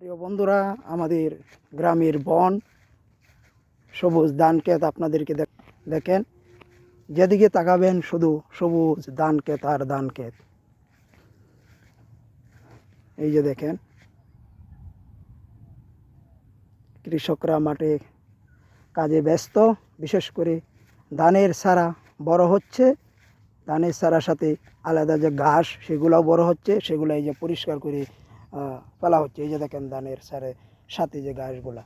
প্রিয় বন্ধুরা, আমাদের গ্রামের বন, সবুজ ধান ক্ষেত আপনাদেরকে দেখ- দেখেন। যেদিকে তাকাবেন শুধু সবুজ ধান ক্ষেত আর ধান ক্ষেত। এই যে দেখেন, কৃষকরা মাঠে কাজে ব্যস্ত, বিশেষ করে ধানের সারা বড় হচ্ছে। ধানের সারার সাথে আলাদা যে ঘাস, সেগুলোও বড় হচ্ছে। সেগুলো এই যে পরিষ্কার করে ফেলা হচ্ছে। এই যে দেখেন ধানের সারে সাথে যে ঘাসগুলা।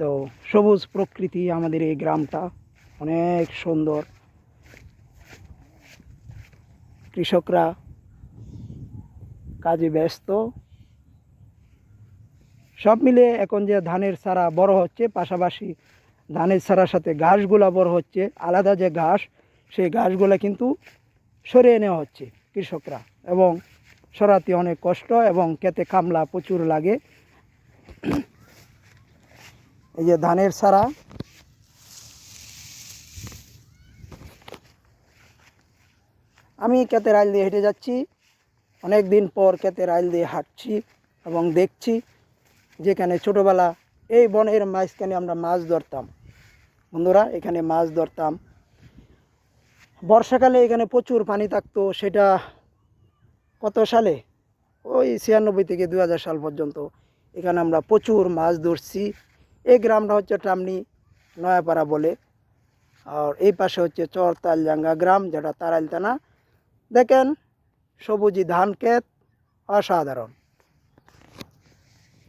তো সবুজ প্রকৃতি আমাদের এই গ্রামটা অনেক সুন্দর। কৃষকরা কাজে ব্যস্ত। সব মিলে এখন যে ধানের সারা বড় হচ্ছে, পাশাপাশি ধানের চারার সাথে ঘাসগুলা বড় হচ্ছে, আলাদা যে ঘাস, সেই ঘাসগুলা কিন্তু সরিয়ে নেওয়া হচ্ছে কৃষকরা। এবং সরাতে অনেক কষ্ট এবং খেতে কামলা প্রচুর লাগে। এই যে ধানের চারা। আমি ক্ষেতের আইল দিয়ে হেঁটে যাচ্ছি। অনেক দিন পর ক্ষেতের আইল দিয়ে হাঁটছি এবং দেখছি যেখানে ছোটোবেলা এই বনের মাঝখানে আমরা মাছ ধরতাম। বন্ধুরা, এখানে মাছ ধরতাম। বর্ষাকালে এখানে প্রচুর পানি থাকতো, সেটা কত সালে? ওই ছিয়ানব্বই থেকে দু হাজার সাল পর্যন্ত। এখানে আমরা প্রচুর মাছ ধরছি। এই গ্রামটা হচ্ছে টামনি নয়াপাড়া বলে। আর এই পাশে হচ্ছে চর তালজাঙ্গা গ্রাম, যেটা তারাইল থানা দেখেন, সবুজি ধান ক্ষেত, অসাধারণ।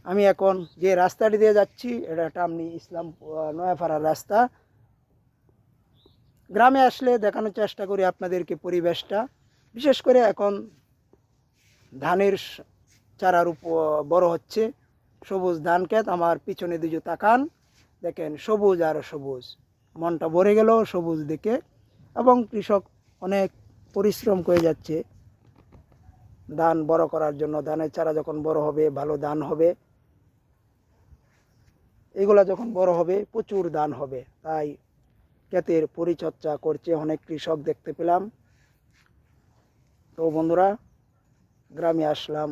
আমি এখন যে রাস্তাটি দিয়ে যাচ্ছি, এটা টামনি ইসলাম নয়াপাড়ার রাস্তা। গ্রামে আসলে দেখানোর চেষ্টা করি আপনাদেরকে পরিবেশটা। বিশেষ করে এখন ধানের চারার উপ বড় হচ্ছে। সবুজ ধান ক্ষেত, আমার পিছনে দুজো তাকান। দেখেন, সবুজ আর সবুজ। মনটা ভরে গেল সবুজ দেখে, এবং কৃষক অনেক পরিশ্রম করে যাচ্ছে। ধান বড় করার জন্য, ধানের চারা যখন বড় হবে, ভালো ধান হবে, এগুলা যখন বড় হবে, প্রচুর ধান হবে। তাই ক্ষেতের পরিচর্যা করছে অনেক কৃষক, দেখতে পেলাম। তো বন্ধুরা গ্রামে আসলাম,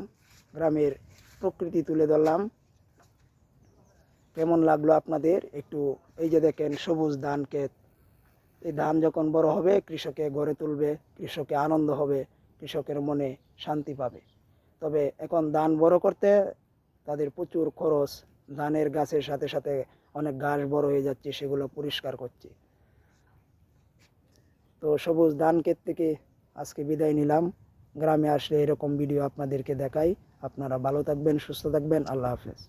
গ্রামের প্রকৃতি তুলে ধরলাম। কেমন লাগল আপনাদের? একটু এই যে দেখেন, সবুজ ধান ক্ষেত। এই ধান যখন বড় হবে, কৃষকে গড়ে তুলবে, কৃষকে আনন্দ হবে, কৃষকের মনে শান্তি পাবে। তবে এখন ধান বড় করতে তাদের প্রচুর খরচ। ধানের গাছের সাথে সাথে অনেক ঘাস বড় হয়ে যাচ্ছে, সেগুলো পরিষ্কার করছে। তো সবুজ ধান ক্ষেত থেকে আজকে বিদায় নিলাম। গ্রামে আসলে এরকম ভিডিও আপনাদেরকে দেখাই। আপনারা ভালো থাকবেন সুস্থ থাকবেন। আল্লাহ হাফেজ।